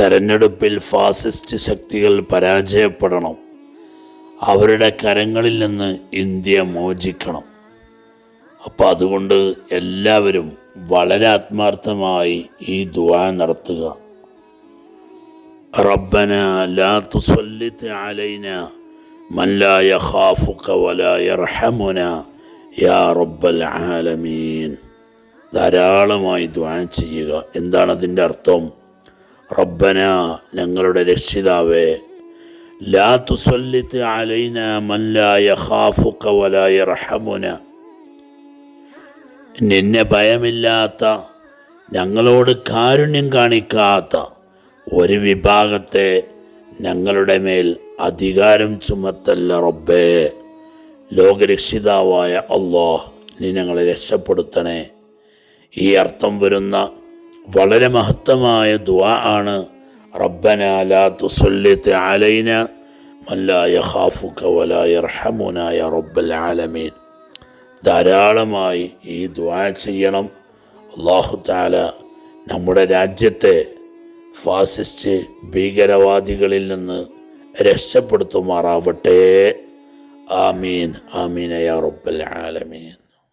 തെരഞ്ഞെടുപ്പിൽ ഫാസിസ്റ്റ് ശക്തികൾ പരാജയപ്പെടണം. അവരുടെ കരങ്ങളിൽ നിന്ന് ഇന്ത്യ മോചിക്കണം. അപ്പം അതുകൊണ്ട് എല്ലാവരും വളരെ ആത്മാർത്ഥമായി ഈ ദുആ നടത്തുക. റബ്ബന ലാ തുസല്ലിത്ത് അലൈന യഖാഫുക വലാ യർഹമുന യാ റബ്ബൽ ആലമീൻ. ധാരാളമായി ദ്വാ ചെയ്യുക. എന്താണ് അതിന്റെ അർത്ഥം? റബ്ബന ഞങ്ങളുടെ രക്ഷിതാവേ ലാ ഖാഫുക നിന്നെ ഭയമില്ലാത്ത ഞങ്ങളോട് കാരുണ്യം കാണിക്കാത്ത ഒരു വിഭാഗത്തെ ഞങ്ങളുടെ മേൽ അധികാരം ചുമത്തല്ല റബ്ബേ. ലോകരക്ഷിതാവായ അള്ളാഹ് നീ ഞങ്ങളെ രക്ഷപ്പെടുത്തണേ. ഈ അർത്ഥം വരുന്ന വളരെ മഹത്തമായ ദുആ ആണ്. റബ്ബന ലാ അലൈന മല്ലായ ഖാഫുക റബ്ബൽ ആലമീൻ. ധാരാളമായി ഈ ദ്വാ ചെയ്യണം. അള്ളാഹു താല നമ്മുടെ രാജ്യത്തെ ഫാസിസ്റ്റ് ഭീകരവാദികളിൽ നിന്ന് രക്ഷപ്പെടുത്തുമാറാവട്ടെ. ആമീൻ. ആമീൻ യാ റബ്ബൽ ആലമീൻ.